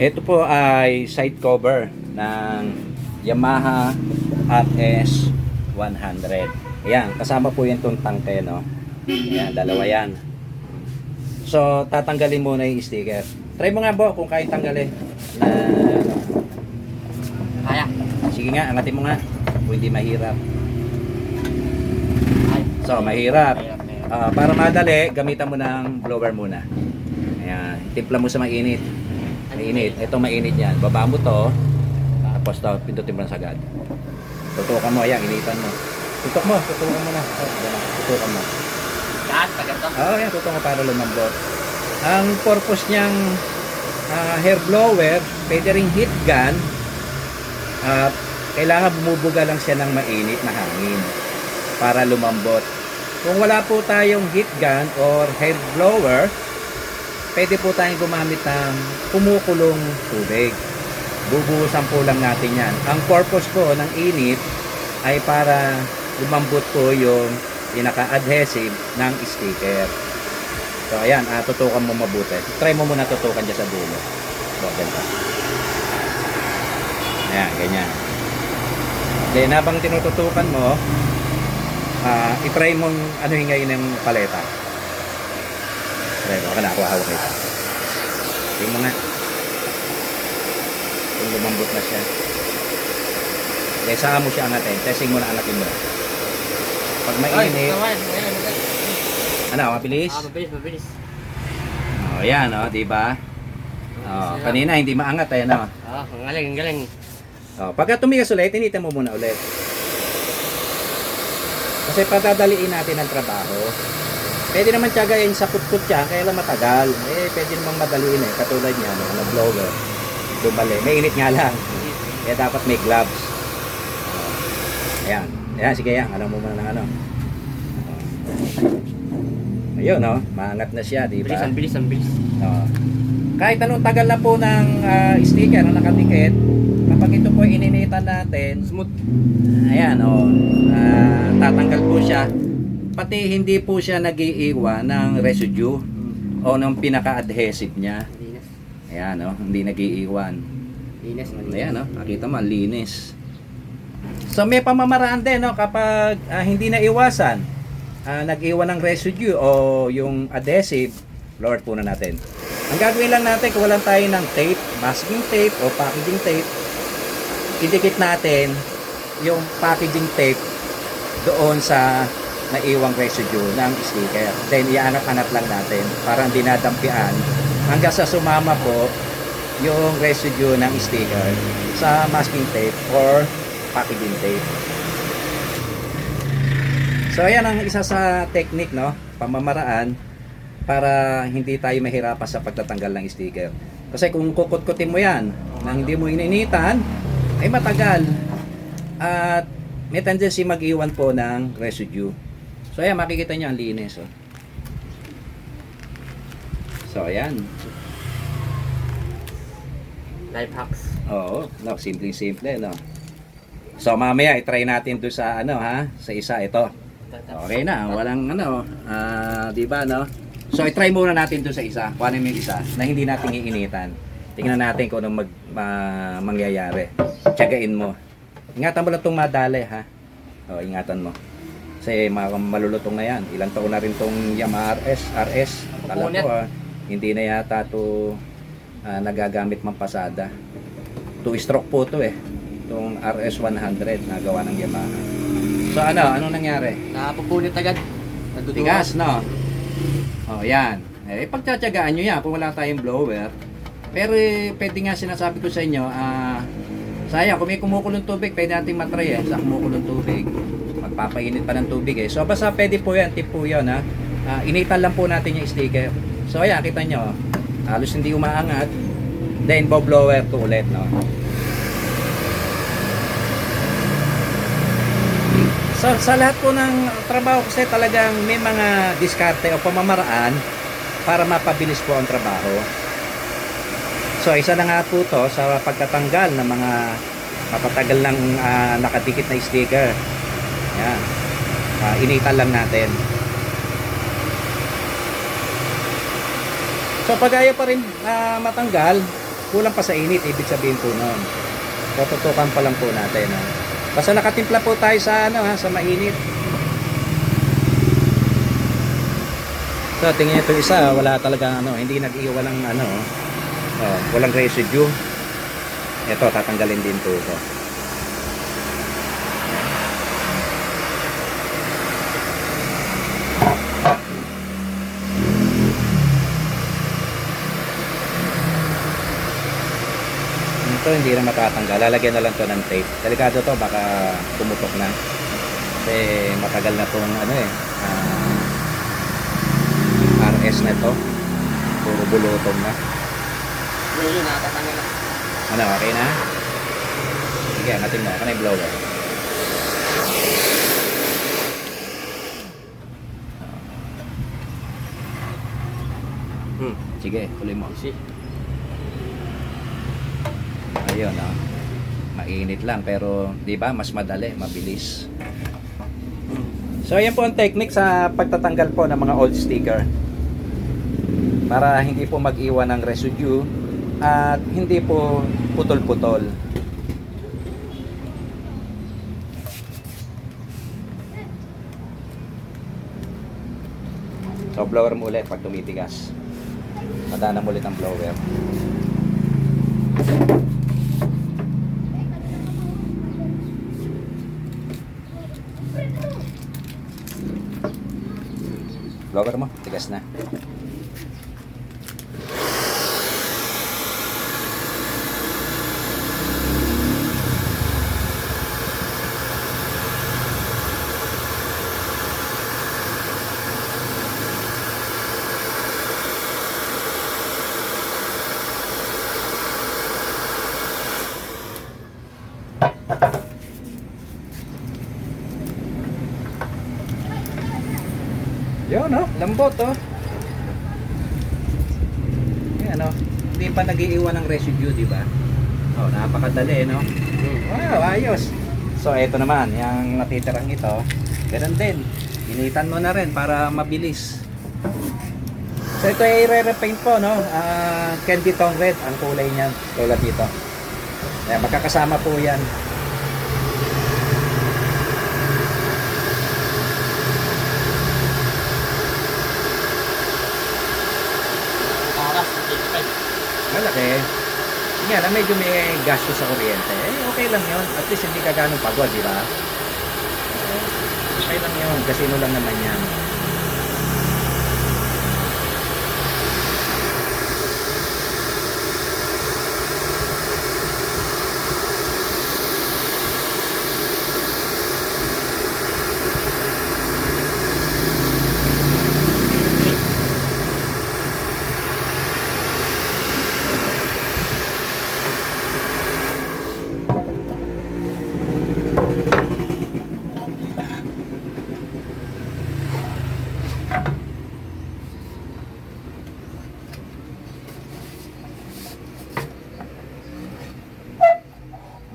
Ito po ay side cover ng Yamaha RS 100. Ayan, kasama po yan itong tangke, no? Ayan, dalawa yan. So, tatanggalin muna yung sticker. Try mo nga po kung kaya tanggalin. Na, Kaya. sige nga, angatin mo nga. Kung hindi mahirap. So, mahirap. Ah, para madali, gamitan mo ng blower muna. Ayan, timpla mo sa mainit. Mainit. Ito mainit yan. Baba mo to. Tapos to, pindutin mo lang sagad. Tutukan mo, ayan, initan mo. Tutok mo, tutukan mo na. Tutukan mo. Lahat, pag ito. Oo, oh, yan, tutok mo para lumambot. Ang purpose niyang ah, hair blower, pwede ring heat gun. At kailangan bumubuga lang siya ng mainit na hangin para lumambot. Kung wala po tayong heat gun or hair blower, pwede po tayong gumamit ng kumukulong tubig. Bubuhusan po lang natin yan. Ang purpose po ng init ay para lumambot po yung pinaka-adhesive ng sticker. So ayan, ah, tutukan mo mabuti. Try mo muna tutukan dyan sa dulo. So, ganito. Ayan, ganyan. Then habang tinututukan mo, ah, itry mong ano yung ngayon ng paleta. Mo, kana ako hawak ito. Tingnan mo nga. Kung lumambot na siya. Okay, mo siya angatin? Testing mo na angatin mo. Pag mainit, ano, mabilis? Ah, mabilis, mabilis. Oh, yan, oh, di ba? Oh, kanina hindi maangat eh, no? Ah, ang galing, ang galing. Oh, pagka tumigas ulit, tinitan mo muna ulit. Kasi patadaliin natin ang trabaho. Pwede naman tiyagayin sa kutkut siya, kaya lang matagal. Eh, pwede namang madaliin eh. Katulad niya, no, na blower. Dumali. May init nga lang. Kaya dapat may gloves. Oh, ayan. Ayan, sige yan. Alam mo muna ng ano. Oh. Ayun, no? Maangat na siya, di Bilis, ba? ang bilis, ang bilis. Oo. Kahit anong tagal na po ng ah, sticker na nakatikit, kapag ito po ininitan natin, Smooth. ayan o, tatanggal po siya. Pati hindi po siya nagiiwan ng residue o ng pinaka-adhesive niya. Linis. Ayan o, hindi nagiiwan. Linis, malinis. Ayan o, nakita mo, linis. So may pamamaraan din no, kapag ah, hindi na iwasan, ah, nag-iwan ng residue o yung adhesive, lower po na natin. Ang gagawin lang natin kung walang tayo ng tape, masking tape o packaging tape, idikit natin yung packaging tape doon sa naiwang residue ng sticker. Then iangat-angat lang natin para hindi nadampian hanggang sa sumama po yung residue ng sticker sa masking tape or packaging tape. So ayan ang isa sa technique no, pamamaraan para hindi tayo mahirapan sa pagtatanggal ng sticker. Kasi kung kukut-kutin mo yan nang hindi mo ininitan, ay matagal. At may tendency mag-iwan po ng residue. So ayan, makikita nyo ang linis. Oh. So ayan. Life hacks. Oo, no, simple-simple, no. So mamaya i-try natin 'to sa ano ha, sa isa ito. Okay na, walang ano, ah, 'di ba no? So i-try muna natin 'to sa isa. Kuhanin mo yung isa na hindi natin iinitan. Tingnan natin kung anong mag, ma- mangyayari. Tiyagain mo. Ingatan mo lang itong madali ha. O, ingatan mo. Kasi ma- malulutong na yan. Ilang taon na rin itong Yamaha RS. RS. Mapunit. ko ah, hindi na yata to ah, nagagamit mang pasada. Two stroke po to eh. Itong RS 100 na gawa ng Yamaha. So ano, anong nangyari? Napupunit agad. Natutuwa. Tigas, no? Oh, yan. Eh, pagtsatsagaan nyo yan kung wala tayong blower. Pero eh, pwede nga sinasabi ko sa inyo, ah, sayang, kung may kumukulong tubig, pwede natin matry eh, sa kumukulong tubig. Magpapainit pa ng tubig eh. So, basta pwede po yan, tip po yun ha. Ah, initan lang po natin yung sticker. So, ayan, kita nyo, halos hindi umaangat. Then, bob blower to ulit, no? So, sa lahat po ng trabaho kasi talagang may mga diskarte o pamamaraan para mapabilis po ang trabaho. So, isa na nga po to sa pagtatanggal ng mga mapatagal ng ah, nakadikit na sticker. Yan. Ah, initan lang natin. So, pag ayaw pa rin ah, matanggal, kulang pa sa init, ibig sabihin po nun. So, tutukan pa lang po natin. No? Basta nakatimpla po tayo sa, ano, ha, sa mainit. So, tingnan ito isa, wala talaga ano, hindi nag-iwalang ano, oh, walang residue. Ito, tatanggalin din po ito. Ito hindi na matatanggal. Lalagyan na lang to ng tape. Delikado to, baka tumutok na. Kasi matagal na tong ano eh, ah, RS na to. Puro bulutong na. Yun yun, nakatatanggal na. Ano, okay na? Sige, natin mo. Na yung blower. Hmm. Sige, tuloy mo. Easy. Ayun, oh. Mainit lang, pero di ba mas madali, mabilis. So, ayan po ang technique sa pagtatanggal po ng mga old sticker. Para hindi po mag-iwan ng residue at hindi po putol-putol. So, blower mo ulit pag tumitigas. Madana mo ulit ang blower. Blower mo, tigas na. Yun, no? Lambot, oh. Yan, no? Hindi pa nag-iiwan ng residue, di ba? Oh, napakadali, no? Wow, ayos. So, ito naman, yung natitirang ito, ganun din. Initan mo na rin para mabilis. So, ito ay re-repaint po, no? Ah, candy tone red ang kulay niyan, tulad dito. Ayan, magkakasama po yan. Malaki. Yan, na medyo may gasto sa kuryente. Eh, okay lang yun. At least hindi ka ganun pagod, di ba? Okay lang yun. Kasino lang naman yan.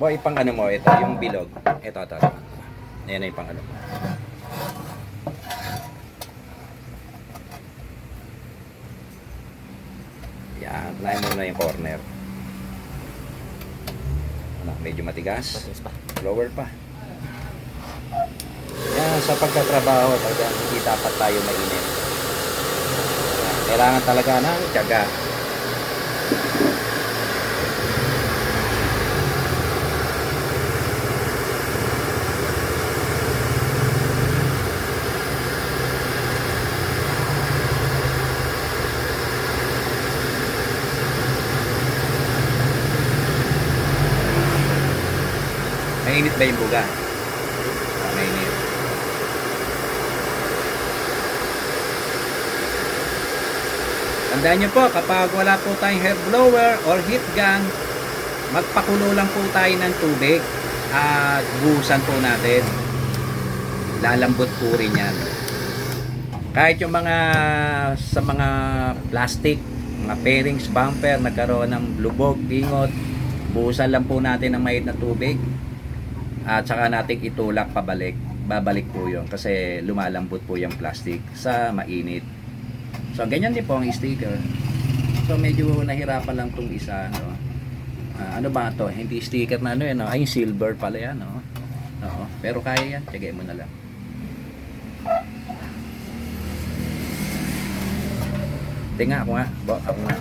Boy, pang ano mo, ito, yung bilog. Ito, ito, ito. Ayan na yung pang ano. Yan, unahin mo na yung corner. Ano, medyo matigas. Lower pa. Yan, sa pagtatrabaho, talaga hindi dapat tayo mainit. Kailangan talaga ng tiyaga. Mainit ba yung buga? Ah, mainit. Tandaan nyo po, kapag wala po tayong hair blower or heat gun, magpakulo lang po tayo ng tubig at buhusan po natin. Lalambot po rin yan. Kahit yung mga sa mga plastic, mga pairings, bumper, nagkaroon ng lubog, pingot, buhusan lang po natin ng mahit na tubig at saka natin itulak pabalik babalik po yun kasi lumalambot po yung plastic sa mainit so ganyan din po ang sticker so medyo nahirapan lang tong isa no? Ah, ano ba to? Hindi sticker na ano yan. No? Ay, silver pala yan. No? Oo. Pero kaya yan. Tiyagay mo na lang. Tinga ako nga. Bo, ako nga.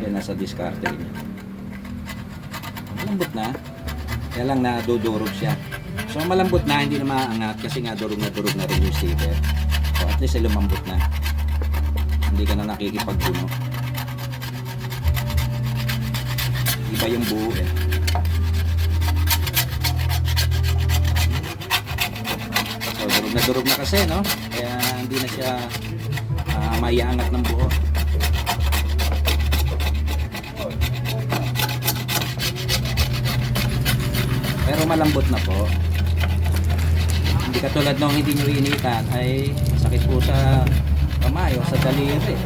Siya nasa diskarte niya. Malambot na. Kaya lang nadudurog siya. So malambot na, hindi na maangat kasi nga durog na durog na rin yung sticker. So at least ay lumambot na. Hindi ka na nakikipagpuno. Iba yung buo eh. So durog na durog na kasi no? Kaya hindi na siya uh, maiangat ng buo. Pero malambot na po. Hindi katulad nung hindi nyo initan ay sakit po sa kamay o sa daliri.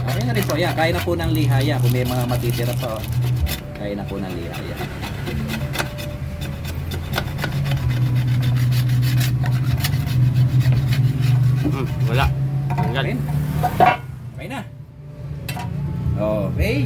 Okay na rin po. Yan, kaya na po ng lihaya. Kung may mga matitira pa, oh. kaya na po ng lihaya. Hmm, wala. Tanggal. Okay? Okay na. Okay.